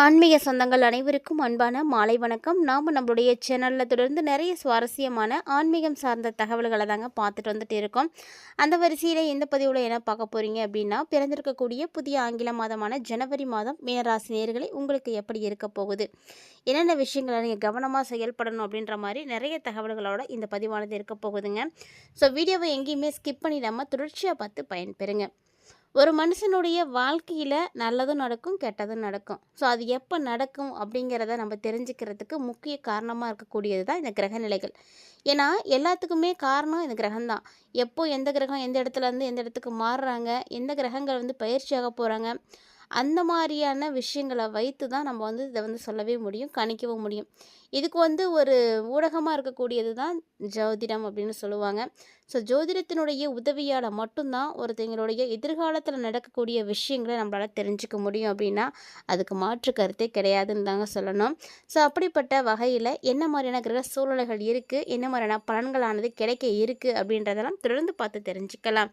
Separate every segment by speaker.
Speaker 1: ஆன்மீக சொந்தங்கள் அனைவருக்கும் அன்பான மாலை வணக்கம். நாம் நம்மளுடைய சேனலில் தொடர்ந்து நிறைய சுவாரஸ்யமான ஆன்மீகம் சார்ந்த தகவல்களை தாங்க பார்த்துட்டு வந்துட்டு இருக்கோம். அந்த வரிசையில் இந்த பதிவில் என்ன பார்க்க போகிறீங்க அப்படின்னா பிறந்திருக்கக்கூடிய புதிய ஆங்கில மாதமான ஜனவரி மாதம் மீனராசி நேர்களை உங்களுக்கு எப்படி இருக்க போகுது? என்னென்ன விஷயங்களை நீங்கள் கவனமாக செயல்படணும் அப்படின்ற மாதிரி நிறைய தகவல்களோட இந்த பதிவானது இருக்க போகுதுங்க. ஸோ வீடியோவை எங்கேயுமே ஸ்கிப் பண்ணிடாமல் தொடர்ச்சியாக பார்த்து பயன்பெறுங்க. ஒரு மனுஷனுடைய வாழ்க்கையில் நல்லதும் நடக்கும் கெட்டதும் நடக்கும். ஸோ அது எப்போ நடக்கும் அப்படிங்கிறத நம்ம தெரிஞ்சுக்கிறதுக்கு முக்கிய காரணமாக இருக்கக்கூடியது தான் இந்த கிரகநிலைகள் ஏன்னா எல்லாத்துக்குமே காரணம் இந்த கிரகம்தான் எப்போ எந்த கிரகம் எந்த இடத்துல இருந்து எந்த இடத்துக்கு மாறுறாங்க எந்த கிரகங்கள் வந்து பயிற்சியாக போகிறாங்க அந்த மாதிரியான விஷயங்களை வைத்து தான் நம்ம வந்து இதை வந்து சொல்லவே முடியும் கணிக்கவும் முடியும். இதுக்கு வந்து ஒரு ஊடகமாக இருக்கக்கூடியது தான் ஜோதிடம் அப்படின்னு சொல்லுவாங்க. ஸோ ஜோதிடத்தினுடைய உதவியால் மட்டும்தான் ஒருத்தங்களுடைய எதிர்காலத்தில் நடக்கக்கூடிய விஷயங்களை நம்மளால் தெரிஞ்சுக்க முடியும் அப்படின்னா அதுக்கு மாற்று கருத்தே கிடையாதுன்னு தாங்க சொல்லணும். ஸோ அப்படிப்பட்ட வகையில் என்ன மாதிரியான கிரக சூழ்நிலைகள் இருக்குது என்ன மாதிரியான பலன்களானது கிடைக்க இருக்குது அப்படின்றதெல்லாம் தொடர்ந்து பார்த்து தெரிஞ்சுக்கலாம்.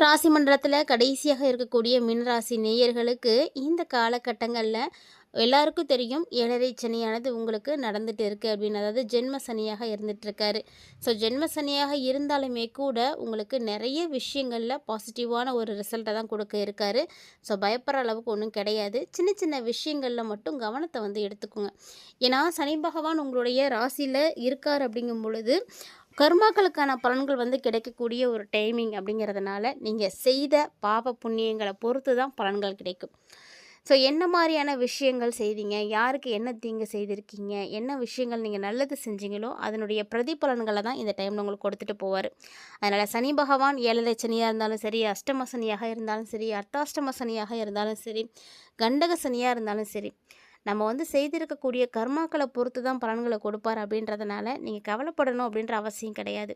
Speaker 1: ராசி மண்டலத்தில் கடைசியாக இருக்கக்கூடிய மீனராசி நேயர்களுக்கு இந்த காலகட்டங்களில் எல்லாருக்கும் தெரியும் ஏழரை சனியானது உங்களுக்கு நடந்துட்டு இருக்குது அப்படின்னு. அதாவது ஜென்ம சனியாக இருந்துகிட்ருக்காரு ஸோ ஜென்ம சனியாக இருந்தாலுமே கூட உங்களுக்கு நிறைய விஷயங்களில் பாசிட்டிவான ஒரு ரிசல்ட்டை தான் கொடுக்க இருக்காரு. ஸோ பயப்படுற அளவுக்கு ஒன்றும் கிடையாது. சின்ன சின்ன விஷயங்களில் மட்டும் கவனத்தை வந்து எடுத்துக்கோங்க. ஏன்னா சனி பகவான் உங்களுடைய ராசியில் இருக்கார் அப்படிங்கும் பொழுது கர்மாக்களுக்கான பலன்கள் வந்து கிடைக்கக்கூடிய ஒரு டைமிங் அப்படிங்கிறதுனால நீங்கள் செய்த பாவ புண்ணியங்களை பொறுத்து தான் பலன்கள் கிடைக்கும். ஸோ என்ன மாதிரியான விஷயங்கள் செய்தீங்க? யாருக்கு என்ன தீங்கு செய்திருக்கீங்க? என்ன விஷயங்கள் நீங்கள் நல்லது செஞ்சீங்களோ அதனுடைய பிரதிபலன்களை தான் இந்த டைமில் உங்களுக்கு கொடுத்துட்டு போவார். அதனால் சனி பகவான் ஏழரை சனியாக இருந்தாலும் சரி அஷ்டம சனியாக இருந்தாலும் சரி அட்டாஷ்டம சனியாக இருந்தாலும் சரி கண்டக சனியாக இருந்தாலும் சரி நம்ம வந்து செய்திருக்கக்கூடிய கர்மாக்களை பொறுத்து தான் பலன்களை கொடுப்பார் அப்படின்றதுனால நீங்கள் கவலைப்படணும் அப்படின்ற அவசியம் கிடையாது.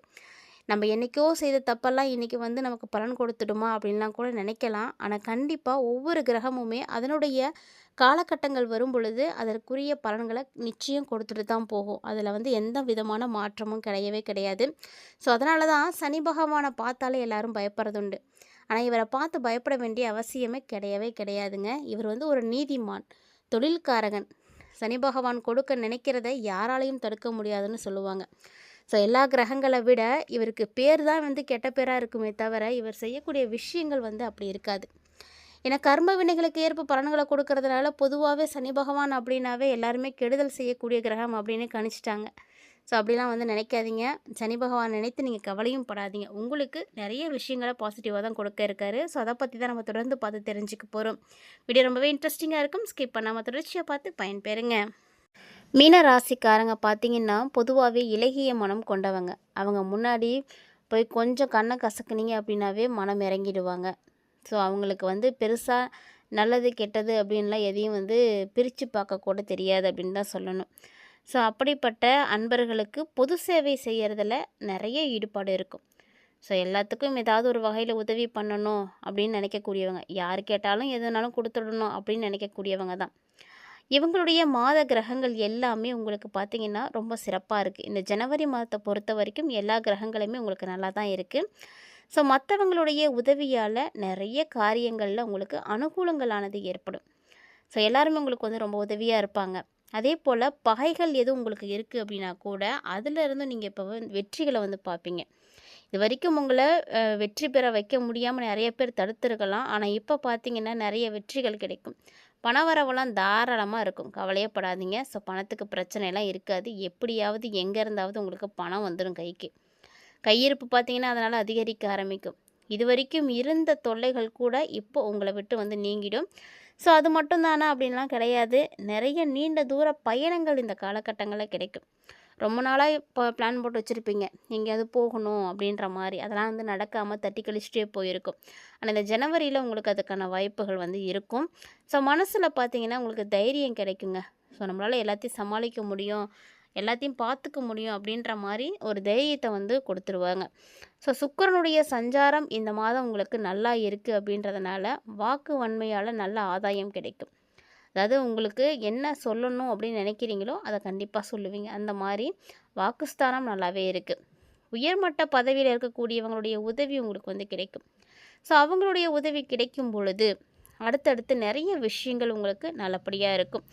Speaker 1: நம்ம என்றைக்கோ செய்த தப்பெல்லாம் இன்றைக்கி வந்து நமக்கு பலன் கொடுத்துடுமா அப்படின்லாம் கூட நினைக்கலாம். ஆனால் கண்டிப்பாக ஒவ்வொரு கிரகமுமே அதனுடைய காலகட்டங்கள் வரும் பொழுது அதற்குரிய பலன்களை நிச்சயம் கொடுத்துட்டு தான் போகும். அதில் வந்து எந்த விதமான மாற்றமும் கிடையவே கிடையாது. ஸோ அதனால தான் சனி பகவானை பார்த்தாலே எல்லாரும் பயப்படுறதுண்டு. ஆனால் இவரை பார்த்து பயப்பட வேண்டிய அவசியமே கிடையவே கிடையாதுங்க. இவர் வந்து ஒரு நீதிமான். தொழில்காரகன். சனி பகவான் கொடுக்க நினைக்கிறத யாராலையும் தடுக்க முடியாதுன்னு சொல்லுவாங்க. ஸோ எல்லா கிரகங்களை விட இவருக்கு பேர் தான் வந்து கெட்ட பேராக இருக்குமே தவிர இவர் செய்யக்கூடிய விஷயங்கள் வந்து அப்படி இருக்காது. ஏன்னா கர்ம வினைகளுக்கு ஏற்ப பலன்களை கொடுக்கறதுனால பொதுவாகவே சனி பகவான் அப்படின்னாவே எல்லாருமே கெடுதல் செய்யக்கூடிய கிரகம் அப்படின்னு கணிச்சிட்டாங்க. ஸோ அப்படிலாம் வந்து நினைக்காதீங்க. சனி பகவான் நினைத்து நீங்கள் கவலையும் படாதீங்க. உங்களுக்கு நிறைய விஷயங்களை பாசிட்டிவாக தான் கொடுக்க இருக்காரு. ஸோ அதை பற்றி தான் நம்ம தொடர்ந்து பார்த்து தெரிஞ்சுக்க போகிறோம் வீடியோ ரொம்பவே இன்ட்ரெஸ்டிங்காக இருக்கும். ஸ்கிப் பண்ணாமல் தொடர்ச்சியாக பார்த்து பயன்பெறுங்க. மீன ராசிக்காரங்க பார்த்தீங்கன்னா பொதுவாகவே இலகிய மனம் கொண்டவங்க. அவங்க முன்னாடி போய் கொஞ்சம் கண்ணை கசக்குனீங்க அப்படின்னாவே மனம் இறங்கிடுவாங்க. ஸோ அவங்களுக்கு வந்து பெருசாக நல்லது கெட்டது அப்படின்லாம் எதையும் வந்து பிரித்து பார்க்க கூட தெரியாது அப்படின்னு தான் சொல்லணும். ஸோ அப்படிப்பட்ட அன்பர்களுக்கு பொது சேவை செய்கிறதுல நிறைய ஈடுபாடு இருக்கும். ஸோ எல்லாத்துக்கும் ஏதாவது ஒரு வகையில் உதவி பண்ணணும் அப்படின்னு நினைக்கக்கூடியவங்க யார் கேட்டாலும் எதுனாலும் கொடுத்துடணும் அப்படின்னு நினைக்கக்கூடியவங்க தான். இவங்களுடைய மாத கிரகங்கள் எல்லாமே உங்களுக்கு பார்த்திங்கன்னா ரொம்ப சிறப்பாக இருக்குது இந்த ஜனவரி மாதத்தை பொறுத்த வரைக்கும் எல்லா கிரகங்களுமே உங்களுக்கு நல்லா தான் இருக்குது ஸோ மற்றவங்களுடைய உதவியால் நிறைய காரியங்களில் உங்களுக்கு அனுகூலங்களானது ஏற்படும். ஸோ எல்லாருமே உங்களுக்கு வந்து ரொம்ப உதவியாக இருப்பாங்க. அதே போல் பகைகள் எதுவும் உங்களுக்கு இருக்குது அப்படின்னா கூட அதிலிருந்து நீங்கள் இப்போ வெற்றிகளை வந்து பார்ப்பீங்க. இது வரைக்கும் உங்களை வெற்றி பெற வைக்க முடியாமல் நிறைய பேர் தடுத்துருக்கலாம். ஆனால் இப்போ பார்த்தீங்கன்னா நிறைய வெற்றிகள் கிடைக்கும். பணவரவெல்லாம் தாராளமாக இருக்கும். கவலையே படாதீங்க ஸோ பணத்துக்கு பிரச்சனைலாம் இருக்காது. எப்படியாவது எங்கே இருந்தாவது உங்களுக்கு பணம் வந்துடும் கைக்கு. கையிருப்பு பார்த்தீங்கன்னா அதனால் அதிகரிக்க ஆரம்பிக்கும். இது வரைக்கும் இருந்த தொல்லைகள் கூட இப்போ உங்களை விட்டு வந்து நீங்கிடும். ஸோ அது மட்டும் தானே அப்படின்லாம் கிடையாது. நிறைய நீண்ட தூர பயணங்கள் இந்த காலகட்டங்களில் கிடைக்கும். ரொம்ப நாளாக இப்போ பிளான் போட்டு வச்சுருப்பீங்க. எங்கேயாவது போகணும் அப்படின்ற மாதிரி. அதெல்லாம் வந்து நடக்காமல் தட்டி கழிச்சிட்டே போயிருக்கும். ஆனால் இந்த ஜனவரியில் உங்களுக்கு அதுக்கான வாய்ப்புகள் வந்து இருக்கும். ஸோ மனசில் பார்த்தீங்கன்னா உங்களுக்கு தைரியம் கிடைக்குங்க. ஸோ நம்மளால் எல்லாத்தையும் சமாளிக்க முடியும். எல்லாத்தையும் பார்த்துக்க முடியும் அப்படின்ற மாதிரி ஒரு தைரியத்தை வந்து கொடுத்துருவாங்க. ஸோ சுக்கரனுடைய சஞ்சாரம் இந்த மாதம் உங்களுக்கு நல்லா இருக்குது அப்படின்றதுனால வாக்கு வன்மையால் நல்ல ஆதாயம் கிடைக்கும். அதாவது உங்களுக்கு என்ன சொல்லணும் அப்படின்னு நினைக்கிறீங்களோ அதை கண்டிப்பாக சொல்லுவீங்க. அந்த மாதிரி வாக்குஸ்தானம் நல்லாவே இருக்குது உயர்மட்ட பதவியில் இருக்கக்கூடியவங்களுடைய உதவி உங்களுக்கு வந்து கிடைக்கும். ஸோ அவங்களுடைய உதவி கிடைக்கும் பொழுது அடுத்தடுத்து நிறைய விஷயங்கள் உங்களுக்கு நல்லபடியாக இருக்கும்.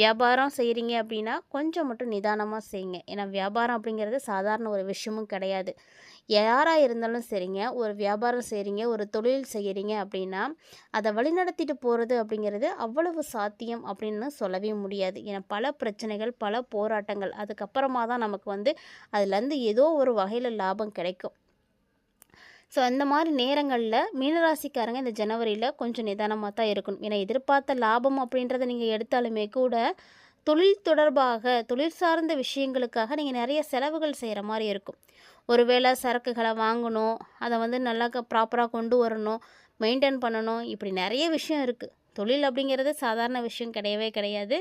Speaker 1: வியாபாரம் செய்கிறீங்க அப்படின்னா கொஞ்சம் மட்டும் நிதானமாக செய்யுங்க ஏன்னா வியாபாரம் அப்படிங்கிறது சாதாரண ஒரு விஷயமும் கிடையாது. யாராக இருந்தாலும் சரிங்க. ஒரு வியாபாரம் செய்கிறீங்க ஒரு தொழில் செய்கிறீங்க அப்படின்னா அதை வழிநடத்திட்டு போகிறது அப்படிங்கிறது அவ்வளவு சாத்தியம் அப்படின்னு சொல்லவே முடியாது. ஏன்னா பல பிரச்சனைகள் பல போராட்டங்கள் அதுக்கப்புறமா தான் நமக்கு வந்து அதுலேருந்து ஏதோ ஒரு வகையில் லாபம் கிடைக்கும். ஸோ அந்த மாதிரி நேரங்களில் மீனராசிக்காரங்க இந்த ஜனவரியில் கொஞ்சம் நிதானமாக தான் இருக்கணும். ஏன்னா எதிர்பார்த்த லாபம் அப்படின்றத நீங்கள் எடுத்தாலுமே கூட தொழில் தொடர்பாக தொழில் சார்ந்த விஷயங்களுக்காக நீங்கள் நிறைய செலவுகள் செய்கிற மாதிரி இருக்கும். ஒருவேளை சரக்குகளை வாங்கணும் அதை வந்து நல்லா ப்ராப்பராக கொண்டு வரணும் மெயின்டைன் பண்ணணும் இப்படி நிறைய விஷயம் இருக்குது தொழில் அப்படிங்கிறது சாதாரண விஷயம் கிடையவே கிடையாது.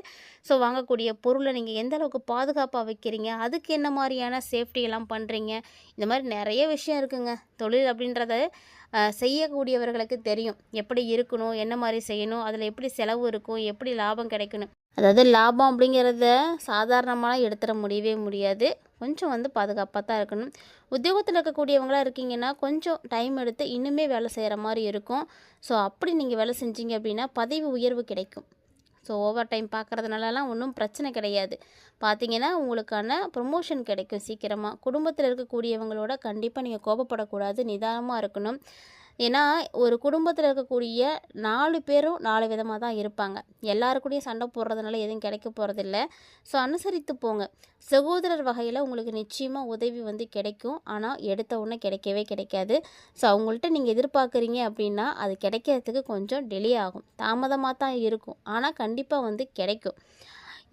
Speaker 1: ஸோ வாங்கக்கூடிய பொருளை நீங்கள் எந்த அளவுக்கு பாதுகாப்பாக வைக்கிறீங்க? அதுக்கு என்ன மாதிரியான சேஃப்டியெல்லாம் பண்ணுறீங்க இந்த மாதிரி நிறைய விஷயம் இருக்குங்க. தொழில் அப்படின்றத செய்யக்கூடியவர்களுக்கு தெரியும். எப்படி இருக்கணும்? என்ன மாதிரி செய்யணும்? அதில் எப்படி செலவு இருக்கும்? எப்படி லாபம் கிடைக்கணும்? அதாவது லாபம் அப்படிங்கிறத சாதாரணமாக எடுத்துட முடியவே முடியாது. கொஞ்சம் வந்து பாதுகாப்பாக தான் இருக்கணும். உத்தியோகத்தில் இருக்கக்கூடியவங்களாக இருக்கீங்கன்னா கொஞ்சம் டைம் எடுத்து இன்னுமே வேலை செய்கிற மாதிரி இருக்கும். ஸோ அப்படி நீங்கள் வேலை செஞ்சீங்க அப்படின்னா பதவி உயர்வு கிடைக்கும். ஸோ ஓவர் டைம் பார்க்குறதுனாலலாம் ஒன்றும் பிரச்சனை கிடையாது. பார்த்தீங்கன்னா உங்களுக்கான ப்ரொமோஷன் கிடைக்கும் சீக்கிரமாக குடும்பத்தில் இருக்கக்கூடியவங்களோட கண்டிப்பாக நீங்கள் கோபப்படக்கூடாது. நிதானமாக இருக்கணும். ஏன்னா ஒரு குடும்பத்தில் இருக்கக்கூடிய நாலு பேரும் நாலு விதமாக தான் இருப்பாங்க. எல்லாருக்கூடையும் சண்டை போடுறதுனால எதுவும் கிடைக்க போகிறதில்ல ஸோ அனுசரித்து போங்க. சகோதரர் வகையில் உங்களுக்கு நிச்சயமாக உதவி வந்து கிடைக்கும். ஆனால் எடுத்த உடனே கிடைக்கவே கிடைக்காது. ஸோ அவங்கள்ட்ட நீங்கள் எதிர்பார்க்குறீங்க அப்படின்னா அது கிடைக்கிறதுக்கு கொஞ்சம் டிலே ஆகும். தாமதமாக தான் இருக்கும். ஆனால் கண்டிப்பாக வந்து கிடைக்கும்.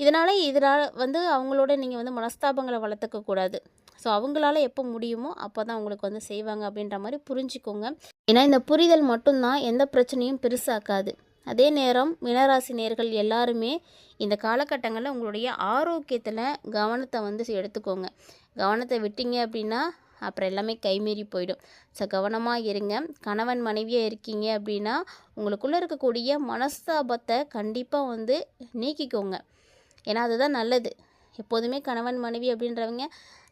Speaker 1: இதனால் இதனால் வந்து அவங்களோட நீங்கள் வந்து மனஸ்தாபங்களை வளர்த்துக்கக்கூடாது ஸோ அவங்களால எப்போ முடியுமோ அப்போ தான் உங்களுக்கு வந்து செய்வாங்க அப்படின்ற மாதிரி புரிஞ்சுக்கோங்க. ஏன்னா இந்த புரிதல் மட்டும்தான் எந்த பிரச்சனையும் பெருசாக்காது. அதே நேரம் மினராசி நேர்கள் எல்லாருமே இந்த காலகட்டங்களில் உங்களுடைய ஆரோக்கியத்தில் கவனத்தை வந்து எடுத்துக்கோங்க. கவனத்தை விட்டீங்க அப்படின்னா அப்புறம் எல்லாமே கைமீறி போயிடும். ஸோ கவனமாக இருங்க. கணவன் மனைவியாக இருக்கீங்க அப்படின்னா உங்களுக்குள்ளே இருக்கக்கூடிய மனஸ்தாபத்தை கண்டிப்பாக வந்து நீக்கிக்கோங்க. ஏன்னா அதுதான் நல்லது. எப்போதுமே கணவன் மனைவி அப்படின்றவங்க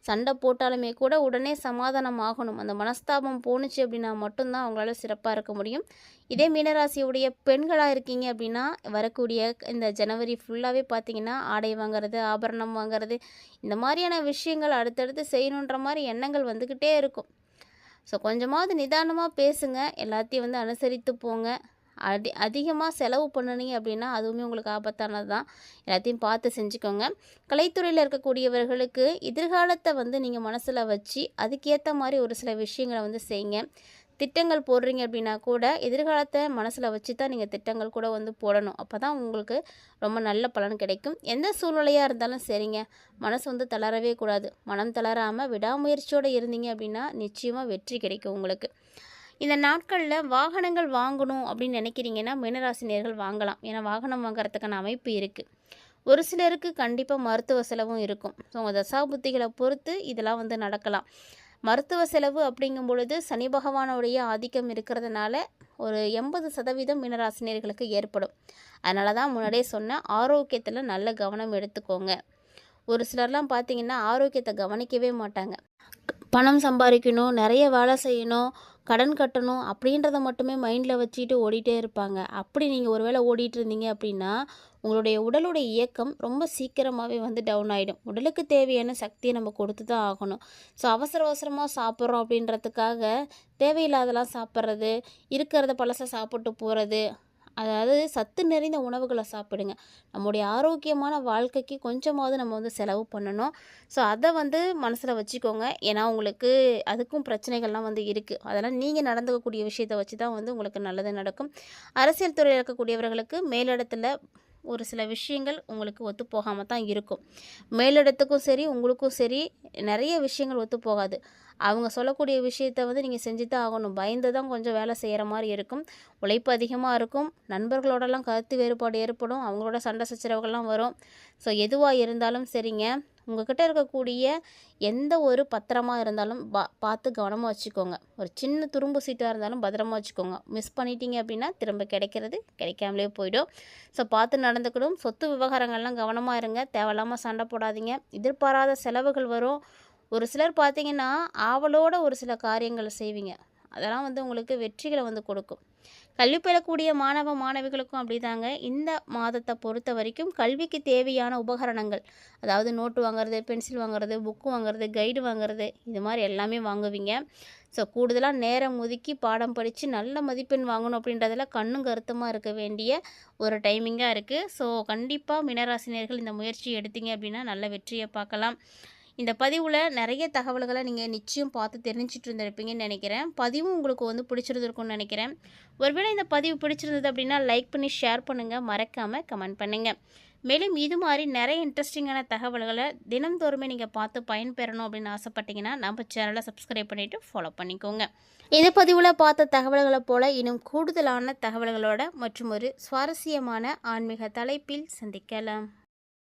Speaker 1: சண்டை போட்டாலுமே கூட உடனே சமாதானம் ஆகணும் அந்த மனஸ்தாபம் போணுச்சு அப்படின்னா மட்டும்தான் அவங்களால சிறப்பாக இருக்க முடியும். இதே மீனராசியுடைய பெண்களாக இருக்கீங்க அப்படின்னா வரக்கூடிய இந்த ஜனவரி ஃபுல்லாகவே பார்த்தீங்கன்னா ஆடை வாங்குறது ஆபரணம் வாங்குறது இந்த மாதிரியான விஷயங்கள் அடுத்தடுத்து செய்யணுன்ற மாதிரி எண்ணங்கள் வந்துக்கிட்டே இருக்கும். ஸோ கொஞ்சமாவது நிதானமாக பேசுங்க. எல்லாத்தையும் வந்து அனுசரித்து போங்க. அதி அதிகமாக செலவு பண்ணுனீங்க அப்படின்னா அதுவுமே உங்களுக்கு ஆபத்தானது தான் எல்லாத்தையும் பார்த்து செஞ்சுக்கோங்க. கலைத்துறையில் இருக்கக்கூடியவர்களுக்கு எதிர்காலத்தை வந்து நீங்கள் மனசில் வச்சு அதுக்கேற்ற மாதிரி ஒரு சில விஷயங்களை வந்து செய்யுங்க. திட்டங்கள் போடுறீங்க அப்படின்னா கூட எதிர்காலத்தை மனசில் வச்சு தான் நீங்கள் திட்டங்கள் கூட வந்து போடணும். அப்போ தான் உங்களுக்கு ரொம்ப நல்ல பலன் கிடைக்கும். எந்த சூழ்நிலையாக இருந்தாலும் சரிங்க. மனசு வந்து தளரவே கூடாது. மனம் தளராமல் விடாமுயற்சியோடு இருந்தீங்க அப்படின்னா நிச்சயமாக வெற்றி கிடைக்கும் உங்களுக்கு. இந்த நாட்களில் வாகனங்கள் வாங்கணும் அப்படின்னு நினைக்கிறீங்கன்னா மீனராசினியர்கள் வாங்கலாம். ஏன்னா வாகனம் வாங்குறதுக்கான அமைப்பு இருக்குது ஒரு சிலருக்கு கண்டிப்பாக மருத்துவ செலவும் இருக்கும். ஸோ உங்கள் தசாபுத்திகளை பொறுத்து இதெல்லாம் வந்து நடக்கலாம். மருத்துவ செலவு அப்படிங்கும் பொழுது சனி பகவானுடைய ஆதிக்கம் இருக்கிறதுனால ஒரு எண்பது சதவீதம் மீனராசினியர்களுக்கு ஏற்படும். அதனால தான் முன்னாடியே சொன்னேன் ஆரோக்கியத்தில் நல்ல கவனம் எடுத்துக்கோங்க. ஒரு சிலர்லாம் பார்த்தீங்கன்னா ஆரோக்கியத்தை கவனிக்கவே மாட்டாங்க. பணம் சம்பாதிக்கணும் நிறைய வேலை செய்யணும் கடன் கட்டணும் அப்படின்றத மட்டுமே மைண்டில் வச்சுட்டு ஓடிட்டே இருப்பாங்க. அப்படி நீங்கள் ஒரு வேளை ஓடிட்டு இருந்தீங்க அப்படின்னா உங்களுடைய உடலுடைய இயக்கம் ரொம்ப சீக்கிரமாகவே வந்து டவுன் ஆகிடும் உடலுக்கு தேவையான சக்தியை நம்ம கொடுத்து தான் ஆகணும். ஸோ அவசர அவசரமாக சாப்பிட்றோம் அப்படின்றதுக்காக தேவையில்லாதெல்லாம் சாப்பிட்றது இருக்கிறத பழசை சாப்பிட்டு போகிறது அதாவது சத்து நிறைந்த உணவுகளை சாப்பிடுங்க. நம்முடைய ஆரோக்கியமான வாழ்க்கைக்கு கொஞ்சமாவது நம்ம வந்து செலவு பண்ணணும். ஸோ அதை வந்து மனசில் வச்சுக்கோங்க. ஏன்னா உங்களுக்கு அதுக்கும் பிரச்சனைகள்லாம் வந்து இருக்குது அதெல்லாம் நீங்கள் நடந்துக்கக்கூடிய விஷயத்தை வச்சு தான் வந்து உங்களுக்கு நல்லது நடக்கும். அரசியல் துறையில் இருக்கக்கூடியவர்களுக்கு மேலிடத்தில் ஒரு சில விஷயங்கள் உங்களுக்கு ஒத்து போகாமல் தான் இருக்கும். மேலிடத்துக்கும் சரி உங்களுக்கும் சரி நிறைய விஷயங்கள் ஒத்து போகாது. அவங்க சொல்லக்கூடிய விஷயத்த வந்து நீங்கள் செஞ்சு தான் ஆகணும். பயந்து தான் கொஞ்சம் வேலை செய்கிற மாதிரி இருக்கும். உழைப்பு அதிகமாக இருக்கும். நண்பர்களோடலாம் கருத்து வேறுபாடு ஏற்படும். அவங்களோட சண்டை சச்சரவுகள்லாம் வரும். ஸோ எதுவாக இருந்தாலும் சரிங்க. உங்ககிட்ட இருக்கக்கூடிய எந்த ஒரு பத்திரமாக இருந்தாலும் பா பார்த்து கவனமாக வச்சுக்கோங்க. ஒரு சின்ன துரும்பு சீட்டாக இருந்தாலும் பத்திரமா வச்சுக்கோங்க. மிஸ் பண்ணிட்டீங்க அப்படின்னா திரும்ப கிடைக்கிறது கிடைக்காமலே போயிடும். ஸோ பார்த்து நடந்துக்கணும். சொத்து விவகாரங்கள்லாம் கவனமாக இருங்க. தேவையில்லாமல் சண்டை போடாதீங்க. எதிர்பாராத செலவுகள் வரும். ஒரு சிலர் பார்த்தீங்கன்னா ஆவலோட ஒரு சில காரியங்களை செய்வீங்க. அதெல்லாம் வந்து உங்களுக்கு வெற்றிகளை வந்து கொடுக்கும். கல்வி பெறக்கூடிய மாணவ மாணவிகளுக்கும் அப்படிதாங்க. இந்த மாதத்தை பொறுத்த வரைக்கும் கல்விக்கு தேவையான உபகரணங்கள். அதாவது நோட்டு வாங்குறது பென்சில் வாங்குறது புக்கு வாங்குறது கைடு வாங்குறது இது மாதிரி எல்லாமே வாங்குவீங்க. ஸோ கூடுதலாக நேரம் ஒதுக்கி பாடம் படித்து நல்ல மதிப்பெண் வாங்கணும் அப்படின்றதில் கண்ணும் கருத்துமாக இருக்க வேண்டிய ஒரு டைமிங்காக இருக்குது ஸோ கண்டிப்பாக மினராசினியர்கள் இந்த முயற்சி எடுத்தீங்க அப்படின்னா நல்ல வெற்றியை பார்க்கலாம். இந்த பதிவில் நிறைய தகவல்களை நீங்கள் நிச்சயம் பார்த்து தெரிஞ்சிட்டு இருந்திருப்பீங்கன்னு நினைக்கிறேன். பதிவும் உங்களுக்கு வந்து பிடிச்சிருந்துருக்கும்னு நினைக்கிறேன். ஒருவேளை இந்த பதிவு பிடிச்சிருந்தது அப்படின்னா லைக் பண்ணி ஷேர் பண்ணுங்கள் மறக்காமல் கமெண்ட் பண்ணுங்கள் மேலும் இது மாதிரி நிறைய இன்ட்ரெஸ்டிங்கான தகவல்களை தினந்தோறுமே நீங்கள் பார்த்து பயன்பெறணும் அப்படின்னு ஆசைப்பட்டீங்கன்னா நம்ம சேனலை சப்ஸ்கிரைப் பண்ணிவிட்டு ஃபாலோ பண்ணிக்கோங்க. இந்த பதிவில் பார்த்த தகவல்களை போல் இன்னும் கூடுதலான தகவல்களோட மற்றும் ஒரு சுவாரஸ்யமான ஆன்மீக தலைப்பில் சந்திக்கலாம்.